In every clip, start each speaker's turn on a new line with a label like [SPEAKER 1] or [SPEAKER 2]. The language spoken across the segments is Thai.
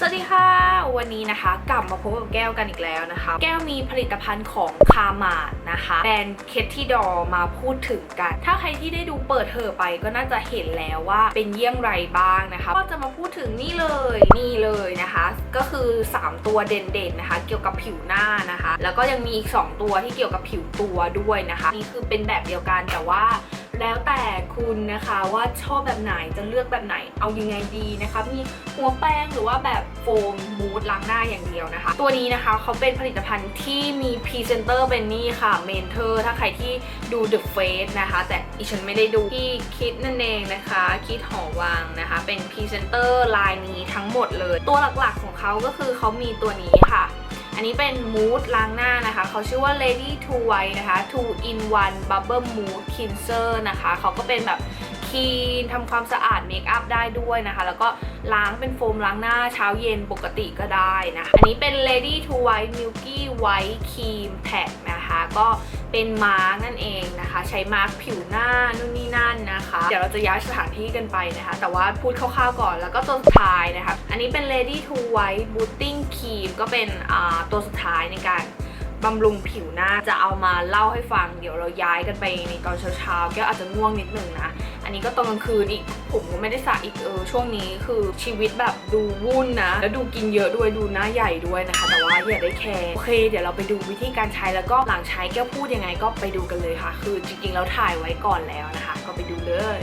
[SPEAKER 1] สวัสดีค่ะ วันนี้นะคะกลับมาพบกับแก้วกันอีกแล้วนะคะ แก้วมีผลิตภัณฑ์ของคามาดนะคะแบรนด์เคทที่ดอมาพูดถึงกัน ถ้าใครที่ได้ดูเปิดเธอไปก็น่าจะเห็นแล้วว่าเป็นเยี่ยงไรบ้างนะคะ ก็จะมาพูดถึงนี่เลยนี่เลยนะคะ ก็คือ 3 ตัวเด่นๆนะคะ เกี่ยวกับผิวหน้านะคะ แล้วก็ยังมีอีก 2 ตัวที่เกี่ยวกับผิวตัวด้วยนะคะนี่คือเป็นแบบเดียวกันแต่ว่า แล้วแต่คุณนะคะว่าชอบแบบไหนจะเลือกแบบไหนเอายังไงดีนะคะ มีหัวแป้งหรือว่าแบบโฟมมูดล้างหน้าอย่างเดียวนะคะ ตัวนี้นะคะเขาเป็นผลิตภัณฑ์ที่มีพรีเซนเตอร์เป็นนี่ค่ะเมนเทอร์ถ้าใครที่ดู The Face นะคะ แต่อีฉันไม่ได้ดูที่คิดนั่นเองนะคะ คิดหอวังนะคะ เป็นพรีเซนเตอร์ลายนี้ทั้งหมดเลย ตัวหลักๆของเขาก็คือเขามีตัวนี้ค่ะ อันนี้เป็นมูดล้างหน้านะคะ เขาชื่อว่า Lady two White นะคะ two in one Bubble Mood Cleanser นะคะ เขาก็เป็นแบบ คลีนทำความสะอาดเมคอัพได้ด้วยนะคะ แล้วก็ล้างเป็นโฟมล้างหน้าเช้าเย็นปกติก็ได้นะะอันนี้เป็น Lady to White Milky White Cream Pack นะคะก็เป็นมาร์กนั่นเองนะคะ ใช้มาร์กผิวหน้านู่นนี่นั่นนะคะ เดี๋ยวเราจะย้ายสถานที่กันไปนะคะ แต่ว่าพูดคร่าวๆก่อนแล้วก็ตัวสุดท้ายนะคะ อันนี้เป็น Lady to White Booting Cream ก็เป็นอ่าตัวสุดท้ายในการบำรุงผิวหน้าจะเอามาเล่าให้ฟัง เดี๋ยวเราย้ายกันไปในตอนเช้าๆแก็อาจจะง่วงนิดนึงนะ อันนี้ก็ตอนกลางคืนอีกผมก็ไม่ได้สระอีกเออช่วงนี้คือชีวิตแบบดูวุ่นนะ แล้วดูกินเยอะด้วยดูหน้าใหญ่ด้วยนะคะ แต่ว่าอย่าได้แคร์โอเค เดี๋ยวเราไปดูวิธีการใช้แล้วก็หลังใช้แก้วพูดยังไงก็ไปดูกันเลยค่ะ คือจริงๆเราถ่ายไว้ก่อนแล้วนะคะ ก็ไปดูเลย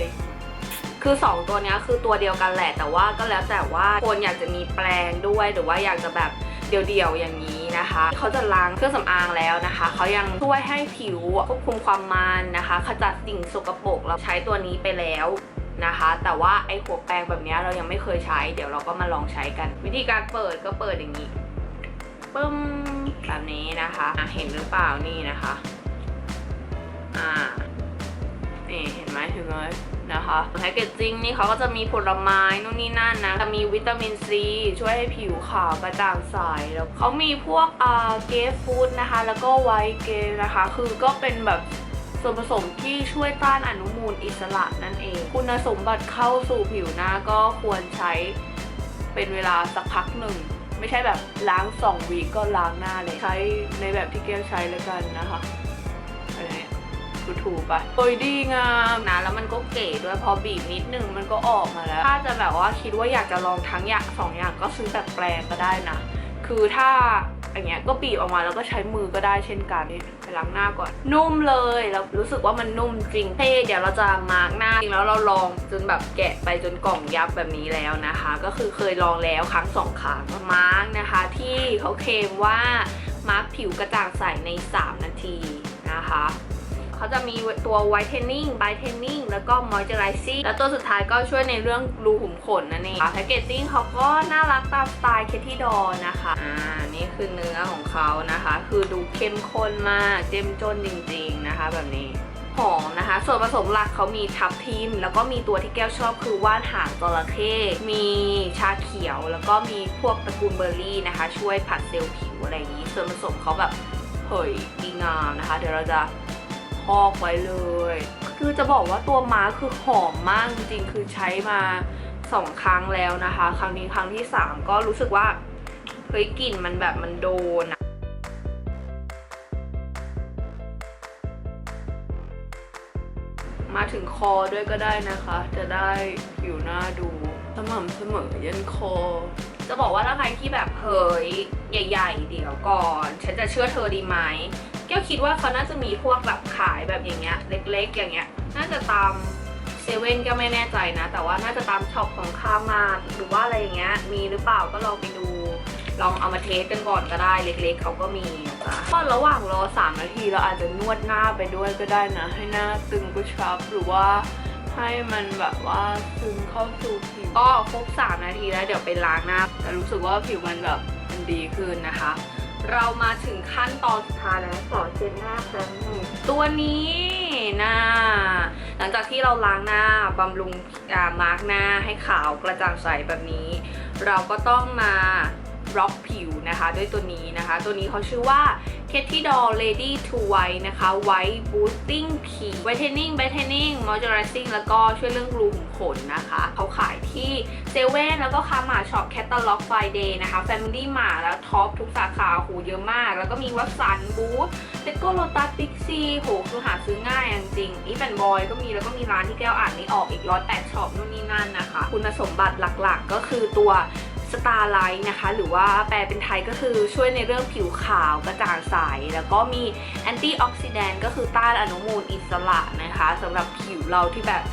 [SPEAKER 1] คือ 2 ตัวนี้คือตัวเดียวกันแหละแต่ว่าก็แล้วแต่ว่าคนอยากจะมีแปลงด้วยหรือว่าอยากจะแบบเดี่ยวๆอย่างนี้ นะคะ เขาจะล้างเครื่องสำอางแล้วนะคะ เขายังช่วยให้ผิวควบคุมความมันนะคะ ขจัดสิ่งสกปรกเราใช้ตัวนี้ไปแล้วนะคะ แต่ว่าไอ้หัวแปรงแบบนี้เรายังไม่เคยใช้ เดี๋ยวเราก็มาลองใช้กัน วิธีการเปิดก็เปิดอย่างนี้ปึ้มแบบนี้นะคะะเห็นหรือเปล่านี่นะคะ อ่า นี่เห็นไหมถึงเลย นะคะแพคเกจจิ้งนี่เขาก็จะมีผลไม้นู่นนี่นั่นนะจะมีวิตามินซีช่วยให้ผิวขาวกระจ่างใสแล้วเขามีพวกอ่าเกฟฟูดนะคะ แล้วก็ไวท์เกฟนะคะ คือก็เป็นแบบส่วนผสมที่ช่วยต้านอนุมูลอิสระนั่นเอง คุณสมบัติเข้าสู่ผิวหน้าก็ควรใช้เป็นเวลาสักพักหนึ่ง ไม่ใช่แบบล้างสองวีก็ล้างหน้าเลย ใช้ในแบบที่แก้วใช้แล้วกันนะคะ ถูๆไปโอ้ยดีงามนะ แล้วมันก็เก๋ด้วยพอบีบนิดนึงมันก็ออกมาแล้ว ถ้าจะแบบว่าคิดว่าอยากจะลองทั้งอย่างสองอย่างก็ซื้อแบบแปลงก็ได้นะ คือถ้าอย่างเงี้ยก็บีบออกมาแล้วก็ใช้มือก็ได้เช่นกันไปล้างหน้าก่อน นุ่มเลยแล้วรู้สึกว่ามันนุ่มจริงเท่เดี๋ยวเราจะมาร์กหน้าจริงแล้วเราลองจนแบบแกะไปจนกล่องยับแบบนี้แล้วนะคะ ก็คือเคยลองแล้วครั้งสองครั้งมาร์กนะคะ ที่เขาเคลมว่ามาร์กผิวกระจ่างใสใน 3 นาทีนะคะ เขาจะมีตัว whitening brightening แล้วก็ moisturizing แล้วตัวสุดท้ายก็ช่วยในเรื่องรูขุมขนนั่นเองแพคเกจจิ้งเขาก็น่ารักตามสไตล์เคที่ดอนะคะอ่านี่คือเนื้อของเขานะคะ คือดูเข้มข้นมากเจ้มจนจริง ๆนะคะ แบบนี้หอมนะคะ ส่วนผสมหลักเขามีทับทิม แล้วก็มีตัวที่แก้วชอบคือว่านหางจระเข้มีชาเขียว แล้วก็มีพวกตระกูลเบอร์รี่นะคะ ช่วยผัดเซลล์ผิวอะไรอย่างนี้ ส่วนผสมเขาแบบเฮ้ยดีงามนะคะ เดี๋ยวเราจะ พอกไว้เลย คือจะบอกว่าตัวมาคือหอมมากจริงๆคือใช้มาสองครั้งแล้วนะคะ ครั้งนี้ครั้งที่สามก็รู้สึกว่าเฮ้ยกลิ่นมันแบบมันโดนอะมาถึงคอด้วยก็ได้นะคะ จะได้ผิวหน้าดูสม่ำเสมอยันคอ จะบอกว่าถ้าใครที่แบบเฮ้ยใหญ่ ๆ เดี๋ยวก่อน ฉันจะเชื่อเธอดีไหม ก้วคิดว่าเขาน่าจะมีพวกแบบขายแบบอย่างเงี้ย เล็กๆ อย่างเงี้ย น่าจะตามเซเว่นก็ไม่แน่ใจนะ แต่ว่าน่าจะตามช็อปของข้ามมาหรือว่าอะไรอย่างเงี้ย มีหรือเปล่าก็ลองไปดู ลองเอามาเทสกันก่อนก็ได้ เล็กๆ เขาก็มีนะจ๊ะก็ระหว่างรอ 3 นาทีเราอาจจะนวดหน้าไปด้วยก็ได้นะ ให้หน้าตึงกระชับหรือว่าให้มันแบบว่าซึมเข้าสู่ผิวก็ครบ3นาทีแล้วเดี๋ยวไปล้างหน้าแต่รู้สึกว่าผิวมันแบบมันดีขึ้นนะคะ เรามาถึงขั้นตอนสุดท้ายแล้วขอเช็ดหน้าครั้งหนึ่งตัวนี้นะหลังจากที่เราล้างหน้าบำรุงมาร์กหน้าให้ขาวกระจ่างใสแบบนี้ เราก็ต้องมาบล็อกผิวนะคะด้วยตัวนี้นะคะ ตัวนี้เขาชื่อว่า k e t i d o l Lady to White นะคะ White Boosting Tea Whitening Brightening Moisturizing แล้วก็ช่วยเรื่องรูขุมขนนะคะเขาขา เซเว่นแล้วก็คามาช็อปแคตตาล็อกไฟเดย์นะคะ Family Mart แล้วท็อปทุกสาขาโหเยอะมาก แล้วก็มีวัตสันบูธเ e โกโลตัสบิ๊กซีโหคือหาซื้อง่ายจริงอีแฟนบอยก็มีแล้วก็มีร้านที่แก้วอ่านนี้ออกอีกร้อยแปดช็อปนู่นนี่นั่นนะคะ คุณสมบัติหลักๆ ก็คือตัวสตาร์ไลท์นะคะ หรือว่าแปลเป็นไทยก็คือช่วยในเรื่องผิวขาวกระจ่างใส แล้วก็มีแอนตี้ออกซิแดนต์ก็คือต้านอนุมูลอิสระนะคะสำหรับผิวเราที่แบบ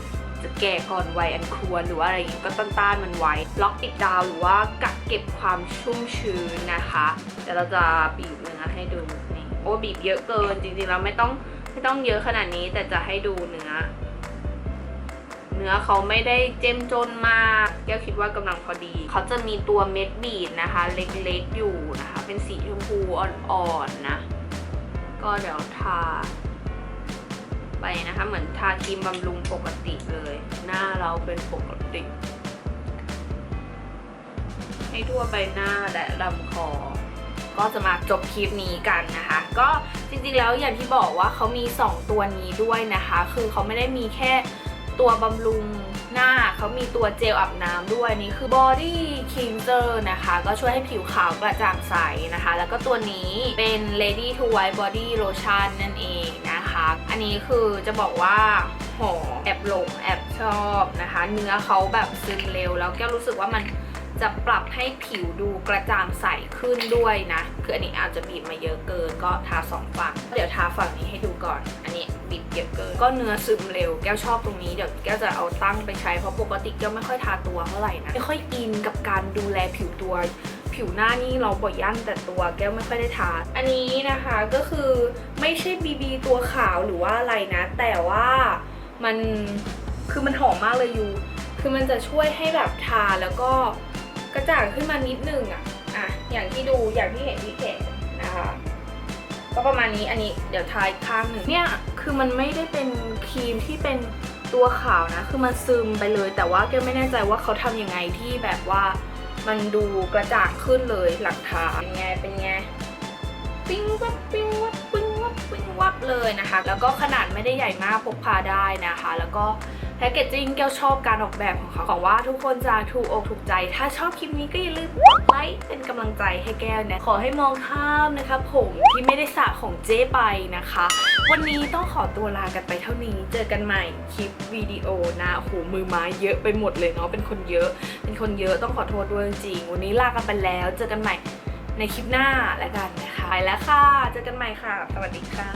[SPEAKER 1] จะแก่ก่อนวัยอันควรหรือว่าอะไรอย่างงี้ก็ต้านมันไว้ ล็อกอิดดาวหรือว่ากักเก็บความชุ่มชื้นนะคะเดี๋ยวเราจะบีบเนื้อให้ดูนี่โอ้บีบเยอะเกินจริงๆเราไม่ต้องไม่ต้องเยอะขนาดนี้แต่จะให้ดูเนื้อเนื้อเขาไม่ได้เจ้มจนมากแก้วคิดว่ากำลังพอดี เขาจะมีตัวเม็ดบีดนะคะ เล็กๆอยู่นะคะ เป็นสีชมพูอ่อนๆนะก็เดี๋ยวทา ไปนะคะ เหมือนทาครีมบำรุงปกติเลย หน้าเราเป็นปกติ ให้ทั่วใบหน้าและลำคอก็จะมาจบคลิปนี้กันนะคะ ก็จริงๆแล้วอย่างที่บอกว่าเขามี 2 ตัวนี้ด้วยนะคะ คือเขาไม่ได้มีแค่ตัวบำรุงหน้าเขามีตัวเจลอาบน้ำด้วยนี่คือ body cleanser นะคะ ก็ช่วยให้ผิวขาวกระจ่างใสนะคะ แล้วก็ตัวนี้เป็น lady to white body lotion นั่นเองนะ อันนี้คือจะบอกว่าหอมแอบหลงแอบชอบนะคะ เนื้อเขาแบบซึมเร็ว แล้วแก้วรู้สึกว่ามันจะปรับให้ผิวดูกระจ่างใสขึ้นด้วยนะ คืออันนี้อาจจะบีบมาเยอะเกินก็ทาสองฝั่ง เดี๋ยวทาฝั่งนี้ให้ดูก่อน อันนี้บีบเยอะเกิน ก็เนื้อซึมเร็ว แก้วชอบตรงนี้ เดี๋ยวแก้วจะเอาตั้งไปใช้ เพราะปกติแก้วไม่ค่อยทาตัวเท่าไหร่นะ ไม่ค่อยอินกับการดูแลผิวตัว ผิวหน้านี่เราบ่อยยั่นแต่ตัวแก้วไม่ค่อยได้ทาอันนี้นะคะก็คือไม่ใช่บีบีตัวขาวหรือว่าอะไรนะ แต่ว่ามันคือมันหอมมากเลยยูคือมันจะช่วยให้แบบทาแล้วก็กระจ่างขึ้นมานิดนึงอะอะอย่างที่ดูอย่างที่เห็นที่แขนนะคะก็ประมาณนี้อันนี้เดี๋ยวทาอีกข้างหนึ่งเนี่ยคือมันไม่ได้เป็นครีมที่เป็นตัวขาวนะ คือมันซึมไปเลย แต่ว่าแกไม่แน่ใจว่าเขาทำยังไงที่แบบว่า มันดูกระจ่างขึ้นเลยหลักฐานเป็นไงเป็นไงปิ้งวับปิ้งวับปิ้งวับปิ้งวับเลยนะคะ แล้วก็ขนาดไม่ได้ใหญ่มากพกพาได้นะคะ แล้วก็ แพคเกจจิ้งแก้วชอบการออกแบบของเขาของว่าทุกคนจะถูกอกถูกใจ ถ้าชอบคลิปนี้ก็อย่าลืมกดไลค์เป็นกำลังใจให้แก้วนะ ขอให้มองข้ามนะคะผมที่ไม่ได้สระของเจ๊ไปนะคะ วันนี้ต้องขอตัวลากันไปเท่านี้ เจอกันใหม่คลิปวิดีโอนะโอ้โหมือไม้เยอะไปหมดเลยเนาะ เป็นคนเยอะ เป็นคนเยอะต้องขอโทษด้วยจริง วันนี้ลากันไปแล้ว เจอกันใหม่ในคลิปหน้าแล้วกันนะคะ ไปแล้วค่ะ เจอกันใหม่ค่ะ สวัสดีค่ะ